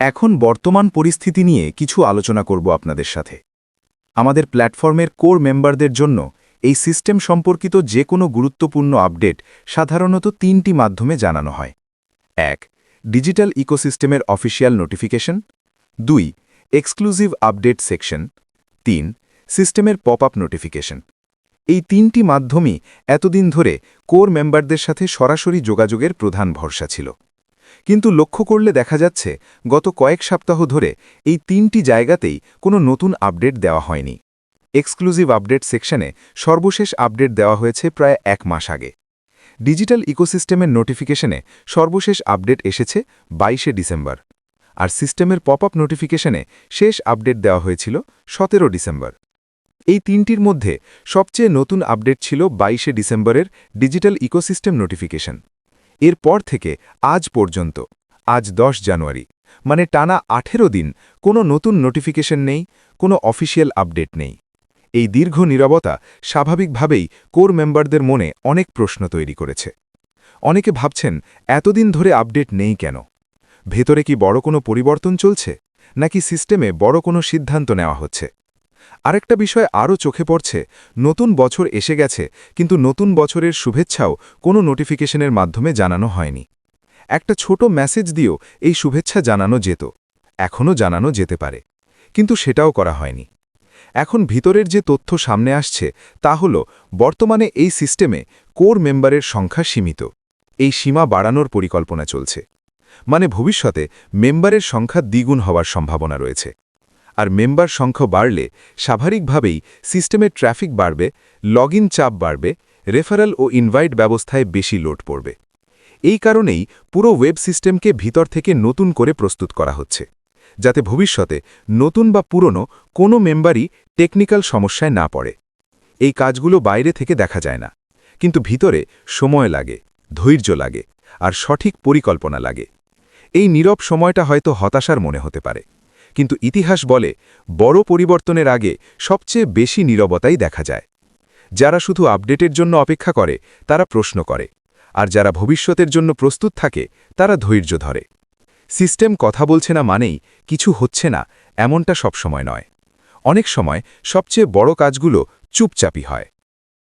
এখন বর্তমান পরিস্থিতি নিয়ে কিছু আলোচনা করব আপনাদের সাথে। আমাদের প্ল্যাটফর্মের কোর মেম্বারদের জন্য এই সিস্টেম সম্পর্কিত যে কোনো গুরুত্বপূর্ণ আপডেট সাধারণত তিনটি মাধ্যমে জানানো হয়। এক, ডিজিটাল ইকোসিস্টেমের অফিসিয়াল নোটিফিকেশন। দুই, এক্সক্লুসিভ আপডেট সেকশন। তিন, সিস্টেমের পপ আপ নোটিফিকেশন। এই তিনটি মাধ্যমই এতদিন ধরে কোর মেম্বারদের সাথে সরাসরি যোগাযোগের প্রধান ভরসা ছিল। কিন্তু লক্ষ্য করলে দেখা যাচ্ছে, গত কয়েক সপ্তাহ ধরে এই তিনটি জায়গাতেই কোনো নতুন আপডেট দেওয়া হয়নি। এক্সক্লুসিভ আপডেট সেকশনে সর্বশেষ আপডেট দেওয়া হয়েছে প্রায় এক মাস আগে। ডিজিটাল ইকোসিস্টেমের নোটিফিকেশনে সর্বশেষ আপডেট এসেছে বাইশে ডিসেম্বর। আর সিস্টেমের পপ আপ নোটিফিকেশনে শেষ আপডেট দেওয়া হয়েছিল সতেরো ডিসেম্বর। এই তিনটির মধ্যে সবচেয়ে নতুন আপডেট ছিল বাইশে ডিসেম্বরের ডিজিটাল ইকোসিস্টেম নোটিফিকেশন। এরপর থেকে আজ পর্যন্ত, আজ ১০ জানুয়ারি মানে টানা আঠেরো দিন কোনো নতুন নোটিফিকেশন নেই, কোনো অফিসিয়াল আপডেট নেই। এই দীর্ঘ নীরবতা স্বাভাবিকভাবেই কোর মেম্বারদের মনে অনেক প্রশ্ন তৈরি করেছে। অনেকে ভাবছেন, এতদিন ধরে আপডেট নেই কেন? ভেতরে কি বড় কোনো পরিবর্তন চলছে? নাকি সিস্টেমে বড় কোনো সিদ্ধান্ত নেওয়া হচ্ছে? আরেকটা বিষয় আরও চোখে পড়ছে, নতুন বছর এসে গেছে, কিন্তু নতুন বছরের শুভেচ্ছাও কোনো নোটিফিকেশনের মাধ্যমে জানানো হয়নি। একটা ছোট মেসেজ দিয়েও এই শুভেচ্ছা জানানো যেত, এখনও জানানো যেতে পারে, কিন্তু সেটাও করা হয়নি। এখন ভিতরের যে তথ্য সামনে আসছে, তা হল, বর্তমানে এই সিস্টেমে কোর মেম্বারের সংখ্যা সীমিত, এই সীমা বাড়ানোর পরিকল্পনা চলছে। মানে ভবিষ্যতে মেম্বারের সংখ্যা দ্বিগুণ হওয়ার সম্ভাবনা রয়েছে। আর মেম্বার সংখ্যা বাড়লে স্বাভাবিকভাবেই সিস্টেমের ট্রাফিক বাড়বে লগ চাপ বাড়বে, রেফারেল ও ইনভাইট ব্যবস্থায় বেশি লোড পড়বে। এই কারণেই পুরো ওয়েব সিস্টেমকে ভিতর থেকে নতুন করে প্রস্তুত করা হচ্ছে, যাতে ভবিষ্যতে নতুন বা পুরনো কোনো মেম্বারই টেকনিক্যাল সমস্যায় না পড়ে। এই কাজগুলো বাইরে থেকে দেখা যায় না, কিন্তু ভিতরে সময় লাগে, ধৈর্য লাগে আর সঠিক পরিকল্পনা লাগে। এই নীরব সময়টা হয়তো হতাশার মনে হতে পারে। কিন্তু ইতিহাস বলে, বড় পরিবর্তনের আগে সবচেয়ে বেশি নীরবতাই দেখা যায়। যারা শুধু আপডেটের জন্য অপেক্ষা করে, তারা প্রশ্ন করে। আর যারা ভবিষ্যতের জন্য প্রস্তুত থাকে, তারা ধৈর্য ধরে। সিস্টেম কথা বলছে না মানেই কিছু হচ্ছে না, এমনটা সবসময় নয়। অনেক সময় সবচেয়ে বড় কাজগুলো চুপচাপই হয়।